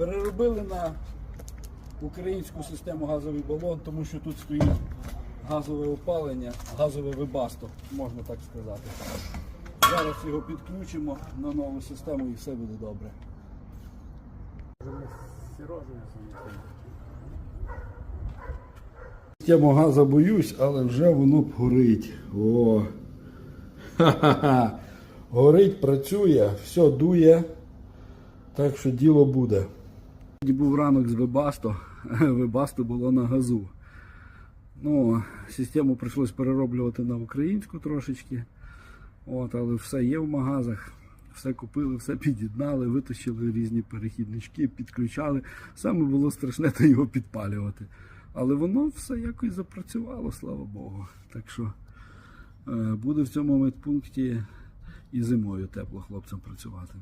Переробили на українську систему газовий балон, тому що тут стоїть газове опалення, газове вибасто, можна так сказати. Зараз його підключимо на нову систему і все буде добре. Систему газу боюсь, але вже воно б горить. О. Ха-ха-ха. Горить, працює, все дує. Так що діло буде. Сьогодні був ранок з Вебасто. Вебасто було на газу. Ну, систему прийшлось перероблювати на українську трошечки. От, але все є в магазах. Все купили, все під'єднали, витащили різні перехіднички, підключали. Саме було страшне то його підпалювати. Але воно все якось запрацювало, слава Богу. Так що е, буде в цьому медпункті і зимою тепло хлопцям працювати.